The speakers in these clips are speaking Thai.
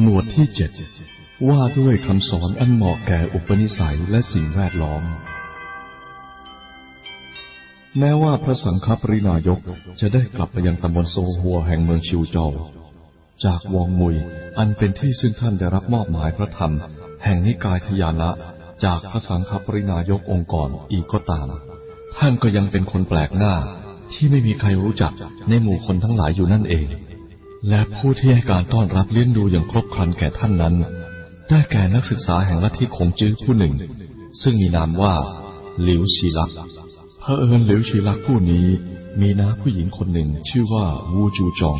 หมวดที่เจ็ดว่าด้วยคำสอนอันเหมาะแก่อุปนิสัยและสิ่งแวดล้อม แม้ว่าพระสังฆปรินายกจะได้กลับไปยังตำบลโซฮัวแห่งเมืองชิวโจวจากวองมุยอันเป็นที่ซึ่งท่านได้รับมอบหมายพระธรรม แห่งนิกายทยานะ จากพระสังฆปรินายกองค์ก่อนอีกก็ตาม ท่านก็ยังเป็นคนแปลกหน้าที่ไม่มีใครรู้จักในหมู่คนทั้งหลายอยู่นั่นเอง และผู้ที่ให้การต้อนรับเลี้ยงดูอย่างครบครันแก่ท่านนั้น ได้แก่นักศึกษาแห่งลัทธิคงจื้อผู้หนึ่ง ซึ่งมีนามว่าหลิวชีลักษณ์เอิญหลิวชีลักผู้นี้มีน้าผู้หญิงคนหนึ่งชื่อว่าวูจูจอง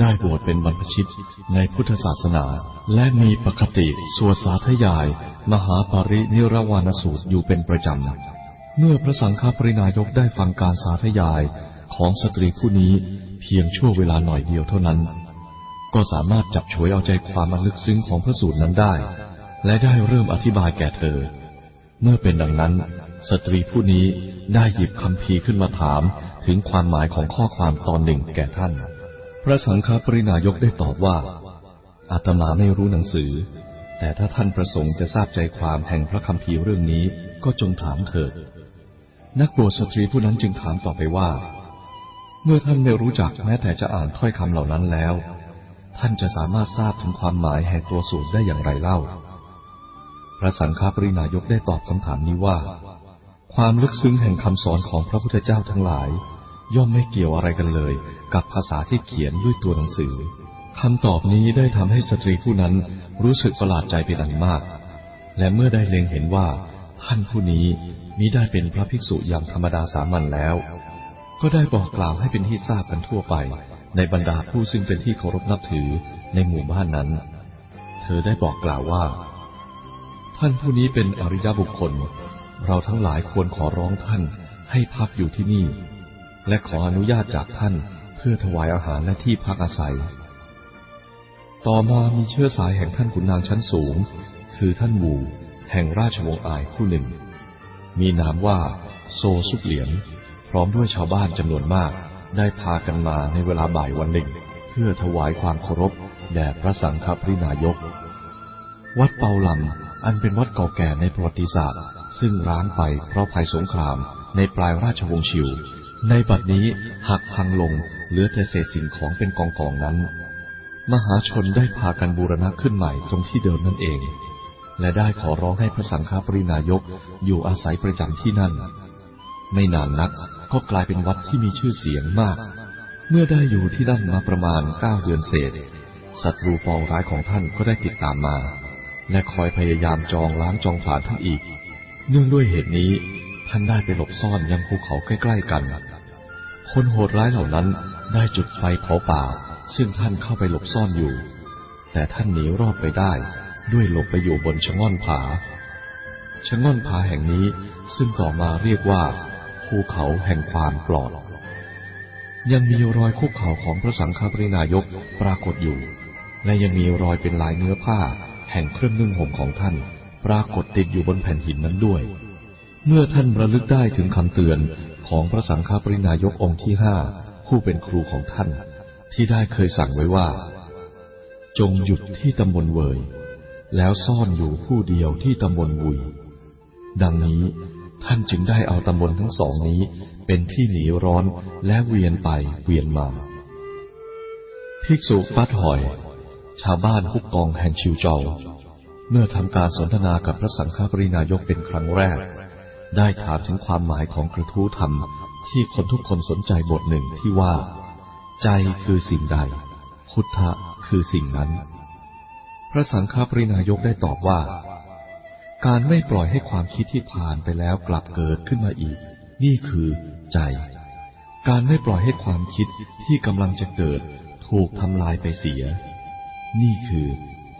ได้บวชเป็นบรรพชิตในพุทธศาสนา และมีปกติสวดสาธยาย มหาปรินิรวานสูตรอยู่เป็นประจำ เมื่อพระสังฆปรินายกได้ฟังการสาธยายของสตรีผู้นี้ เพียงชั่วเวลาหน่อยเดียวเท่านั้น ก็สามารถจับฉวยเอาใจความมันลึกซึ้งของพระสูตรนั้นได้ และได้เริ่มอธิบายแก่เธอ เมื่อเป็นดังนั้น สตรีผู้นี้ได้หยิบคำพีขึ้นมาถามถึงความหมายของข้อความตอนหนึ่งแก่ท่าน พระสังฆปรินายกได้ตอบว่าอาตมาไม่รู้หนังสือ แต่ถ้าท่านประสงค์จะทราบใจความแห่งพระคำพีเรื่องนี้ก็จงถามเถิดนักบวชสตรีผู้นั้นจึงถามต่อไปว่า เมื่อท่านไม่รู้จักแม้แต่จะอ่านถ้อยคำเหล่านั้นแล้ว ท่านจะสามารถทราบถึงความหมายแห่งตัวสูตรได้อย่างไรเล่า พระสังฆปรินายกได้ตอบคำถามนี้ว่า ความลึกซึ้งแห่งคำสอนของพระพุทธเจ้าทั้งหลาย ย่อมไม่เกี่ยวอะไรกันเลย กับภาษาที่เขียนด้วยตัวหนังสือคำตอบนี้ได้ทำให้สตรีผู้นั้นรู้สึกประหลาดใจเป็นอันมาก และเมื่อได้เล็งเห็นว่า ท่านผู้นี้มิได้เป็นพระภิกษุอย่างธรรมดาสามัญแล้ว ก็ได้บอกกล่าวให้เป็นที่ทราบกันทั่วไป ในบรรดาผู้ซึ่งเป็นที่เคารพนับถือในหมู่บ้านนั้น เธอได้บอกกล่าวว่า ท่านผู้นี้เป็นอริยบุคคล เราทั้งหลายควรขอร้องท่านให้พักอยู่ที่นี่ และขออนุญาตจากท่านเพื่อถวายอาหารและที่พักอาศัย ต่อมามีเชื้อสายแห่งท่านขุนนางชั้นสูง คือท่านหมู่แห่งราชวงศ์อายผู้หนึ่ง มีนามว่าโซซุกเหลียน ร้อมด้วยชาวบ้านจำนวนมาก ได้พากันมาในเวลาบ่ายวันหนึ่ง เพื่อถวายความเคารพแด่พระสังฆปรินายก วัดเปาลำอันเป็นวัดเก่าแก่ในประวัติศาสตร์ ซึ่งร้างไปเพราะภัยสงครามในปลายราชวงศ์ชิว ในบัดนี้หักพังลงเหลือแต่เศษสิ่งของเป็นกองกองนั้น มหาชนได้พากันบูรณะขึ้นใหม่ตรงที่เดิมนั่นเอง และได้ขอร้องให้พระสังฆปรินายกอยู่อาศัยประจำที่นั่น ไม่นานนักก็กลายเป็นวัดที่มีชื่อเสียงมาก เมื่อได้อยู่ที่นั่นมาประมาณเก้าเดือนเศษศัตรูปองร้ายของท่านก็ได้ติดตามมา และคอยพยายามจองล้างจองผลาญท่านอีก เนื่องด้วยเหตุนี้ท่านได้ไปหลบซ่อนยังภูเขาใกล้ๆกัน คนโหดร้ายเหล่านั้นได้จุดไฟเผาป่า ซึ่งท่านเข้าไปหลบซ่อนอยู่ แต่ท่านหนีรอดไปได้ ด้วยหลบไปอยู่บนชะง่อนผาชะง่อนผาแห่งนี้ซึ่งต่อมาเรียกว่า ภูเขาแห่งความปลอด ยังมีรอยคุกเข่าของพระสังฆปรินายกปรากฏอยู่ และยังมีรอยเป็นลายเนื้อผ้า แห่งเครื่องนุ่งห่มของท่าน ปรากฏติดอยู่บนแผ่นหินนั้นด้วย เมื่อท่านระลึกได้ถึงคำเตือนของพระสังฆปรินายกองค์ที่ห้าผู้เป็นครูของท่าน ที่ได้เคยสั่งไว้ว่า จงหยุดที่ตำบลเวย แล้วซ่อนอยู่ผู้เดียวที่ตำบลวุยดังนี้ ท่านจึงได้เอาตำบลทั้งสองนี้ เป็นที่หนีร้อนและเวียนไปเวียนมา ภิกษุฟัดหอย ชาวบ้านฮุกกองแห่งชิวเจาเมื่อทำการสนทนากับพระสังฆปรินายกเป็นครั้งแรก ได้ถามถึงความหมายของกระทู้ธรรมที่คนทุกคนสนใจบทหนึ่งที่ว่า ใจคือสิ่งใด พุทธะคือสิ่งนั้น พระสังฆปรินายกได้ตอบว่า การไม่ปล่อยให้ความคิดที่ผ่านไปแล้วกลับเกิดขึ้นมาอีก นี่คือใจ การไม่ปล่อยให้ความคิดที่กำลังจะเกิด ถูกทำลายไปเสีย นี่คือ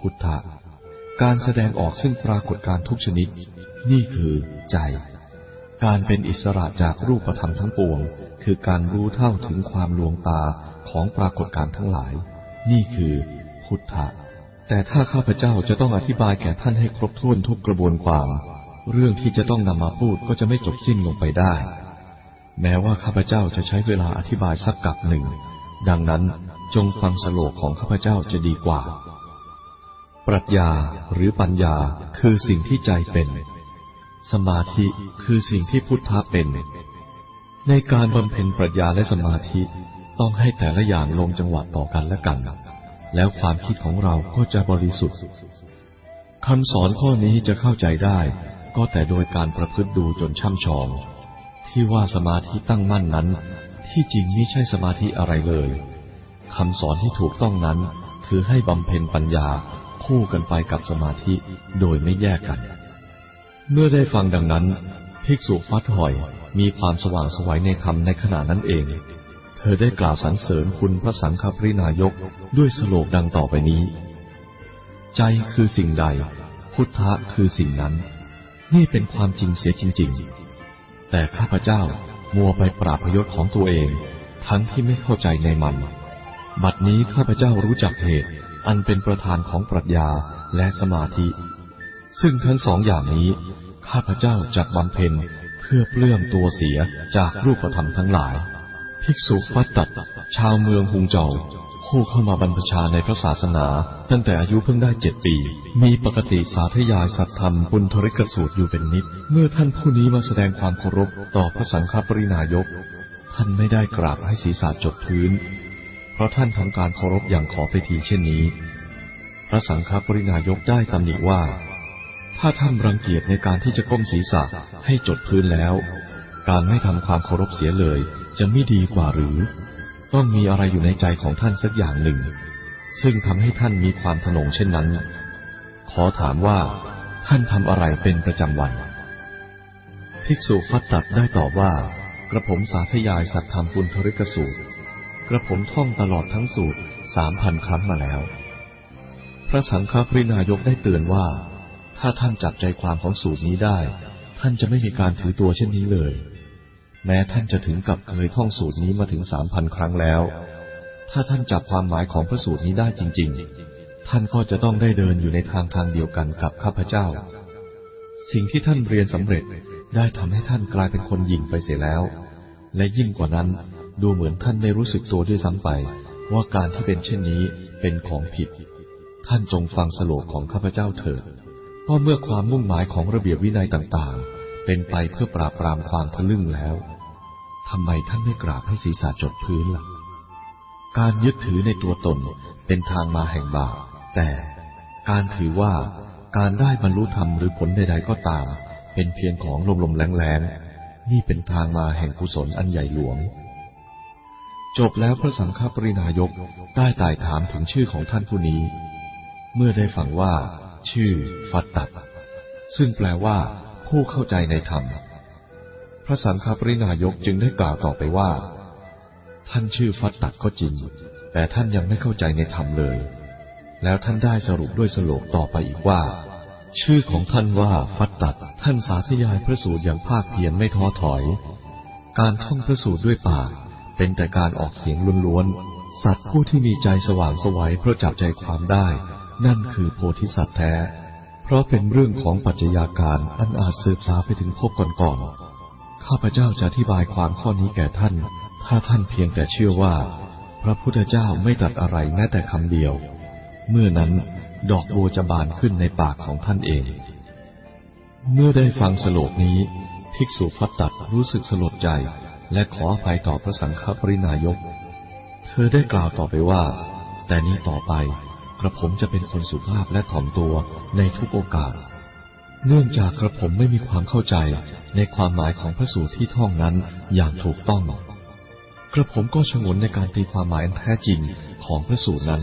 พุทธะการแสดงออกซึ่งปรากฏการทุกชนิด นี่คือใจ การเป็นอิสระจากรูปธรรมทั้งปวง คือการรู้เท่าถึงความลวงตาของปรากฏการทั้งหลาย นี่คือพุทธะ แต่ถ้าข้าพเจ้าจะต้องอธิบายแก่ท่านให้ครบถ้วนทุกกระบวนความ เรื่องที่จะต้องนำมาพูดก็จะไม่จบสิ้นลงไปได้ แม้ว่าข้าพเจ้าจะใช้เวลาอธิบายสักกับหนึ่ง ดังนั้นจงฟังสโลกของข้าพเจ้าจะดีกว่า ปรัชญาหรือปัญญาคือสิ่งที่ใจเป็น สมาธิคือสิ่งที่พุทธะเป็น ในการบำเพ็ญปรัชญาและสมาธิต้องให้แต่ละอย่างลงจังหวะต่อกันและกัน แล้วความคิดของเราก็จะบริสุทธิ์คำสอนข้อนี้จะเข้าใจได้ ก็แต่โดยการประพฤติดูจนช่ำชอง ที่ว่าสมาธิตั้งมั่นนั้น ที่จริงไม่ใช่สมาธิอะไรเลยคำสอนที่ถูกต้องนั้น คือให้บำเพ็ญปัญญาคู่กันไปกับสมาธิโดยไม่แยกกัน เมื่อได้ฟังดังนั้น ภิกษุฟัดหอยมีความสว่างสวัยในธรรมในขณะนั้นเอง ธอได้กล่าวสรรเสริญคุณพระสังฆปรินายกด้วยสโลกดังต่อไปนี้ ใจคือสิ่งใด พุทธะคือสิ่งนั้น นี่เป็นความจริงเสียจริง ๆ แต่ข้าพเจ้ามัวไปปราบพยศของตัวเอง ทั้งที่ไม่เข้าใจในมัน บัดนี้ข้าพเจ้ารู้จักเหตุอันเป็นประธานของปรัชญาและสมาธิ ซึ่งทั้งสองอย่างนี้ ข้าพเจ้าจักบำเพ็ญเพื่อเปลื้องตัวเสียจากรูปธรรมทั้งหลาย ภิกษุฟัตตัดชาวเมืองฮุงเจาผู้เข้ามาบรรพชาในพระศาสนา ตั้งแต่อายุเพิ่งได้เจ็ดปี มีปกติสาธยายสัตธรรมบุญทริกสูตรอยู่เป็นนิด เมื่อท่านผู้นี้มาแสดงความเคารพต่อพระสังฆปรินายก ท่านไม่ได้กราบให้ศีรษะจดพื้น เพราะท่านทำการเคารพอย่างขอไปทีเช่นนี้ พระสังฆปรินายกได้ตำหนิว่า ถ้าท่านรังเกียจในการที่จะก้มศีรษะให้จดพื้นแล้ว การไม่ทำความเคารพเสียเลย จะไม่ดีกว่าหรือ ต้องมีอะไรอยู่ในใจของท่านสักอย่างหนึ่ง ซึ่งทำให้ท่านมีความถนงเช่นนั้น ขอถามว่า ท่านทำอะไรเป็นประจำวัน ภิกษุฟัตตัดได้ตอบว่า กระผมสาธยายสัตธรรมปุณธริกสูตร กระผมท่องตลอดทั้งสูตรสามพันครั้งมาแล้ว พระสังฆปรินายกได้เตือนว่า ถ้าท่านจับใจความของสูตรนี้ได้ ท่านจะไม่มีการถือตัวเช่นนี้เลย แม้ท่านจะถึงกับเคยท่องสูตรนี้มาถึงสามพันครั้งแล้ว ถ้าท่านจับความหมายของพระสูตรนี้ได้จริง ๆ ท่านก็จะต้องได้เดินอยู่ในทางทางเดียวกันกับข้าพเจ้า สิ่งที่ท่านเรียนสำเร็จได้ทำให้ท่านกลายเป็นคนหยิ่งไปเสียแล้ว และยิ่งกว่านั้นดูเหมือนท่านไม่รู้สึกตัวด้วยซ้ำไป ว่าการที่เป็นเช่นนี้เป็นของผิด ท่านจงฟังสโลกของข้าพเจ้าเถิดเพราะเมื่อความมุ่งหมายของระเบียบวินัยต่างๆ เป็นไปเพื่อปราบปรามความทะลึ่งแล้ว ทำไมท่านไม่กราบให้ศีรษะจดพื้นล่ะ การยึดถือในตัวตนเป็นทางมาแห่งบาป แต่การถือว่าการได้บรรลุธรรมหรือผลใดๆก็ตาม เป็นเพียงของลมๆแรงๆ นี่เป็นทางมาแห่งกุศลอันใหญ่หลวง จบแล้วพระสังฆปรินายกได้ไต่ถามถึงชื่อของท่านผู้นี้ เมื่อได้ฟังว่า ชื่อ ฟัตตัดซึ่งแปลว่า ผู้เข้าใจในธรรม พระสังฆปรินายกจึงได้กล่าวต่อไปว่า ท่านชื่อฟัตตัดก็จริง แต่ท่านยังไม่เข้าใจในธรรมเลย แล้วท่านได้สรุปด้วยสโลกต่อไปอีกว่า ชื่อของท่านว่าฟัตตัดท่านสาธยายพระสูตรอย่างภาคเพียรไม่ท้อถอย การท่องพระสูตรด้วยปาก เป็นแต่การออกเสียงล้วนๆสัตว์ผู้ที่มีใจสว่างสวัยเพราะจับใจความได้ นั่นคือโพธิสัตว์แท้ เพราะเป็นเรื่องของปัจจัยาการอันอาจสืบสาไปถึงภพก่อนๆ ข้าพเจ้าจะอธิบายความข้อนี้แก่ท่าน ถ้าท่านเพียงแต่เชื่อว่า พระพุทธเจ้าไม่ตรัสอะไรแม้แต่คำเดียว เมื่อนั้นดอกบัวจะบานขึ้นในปากของท่านเอง เมื่อได้ฟังสโลกนี้ ภิกษุฟัตตัดรู้สึกสลดใจ และขออภัยต่อพระสังฆปรินายก เธอได้กล่าวต่อไปว่า แต่นี้ต่อไป กระผมจะเป็นคนสุภาพและถ่อมตัวในทุกโอกาส เนื่องจากกระผมไม่มีความเข้าใจในความหมายของพระสูตรที่ท่องนั้นอย่างถูกต้อง กระผมก็ชงนในการตีความหมายอันแท้จริงของพระสูตรนั้น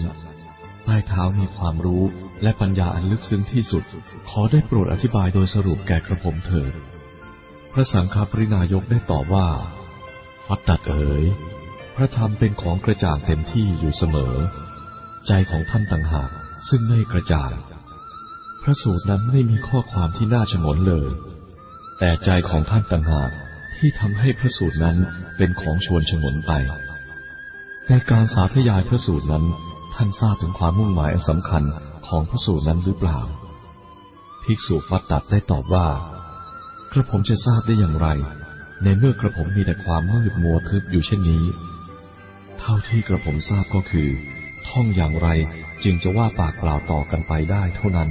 ใต้เท้ามีความรู้และปัญญาอันลึกซึ้งที่สุด ขอได้โปรดอธิบายโดยสรุปแก่กระผมเถิด พระสังฆปรินายกได้ตอบว่า ฟัดตัดเอ๋ย พระธรรมเป็นของกระจ่างเต็มที่อยู่เสมอ ใจของท่านต่างหากซึ่งไม่กระจ่าง พระสูตรนั้นไม่มีข้อความที่น่าชงนเลย แต่ใจของท่านต่างหากที่ทำให้พระสูตรนั้นเป็นของชวนชงนไป ในการสาธยายพระสูตรนั้น ท่านทราบถึงความมุ่งหมายสำคัญของพระสูตรนั้นหรือเปล่า ภิกษุฟัตตัดได้ตอบว่า กระผมจะทราบได้อย่างไร ในเมื่อกระผมมีแต่ความมืดมัวทึบอยู่เช่นนี้ เท่าที่กระผมทราบก็คือ ท่องอย่างไรจึงจะว่าปากเปล่าต่อกันไปได้เท่านั้น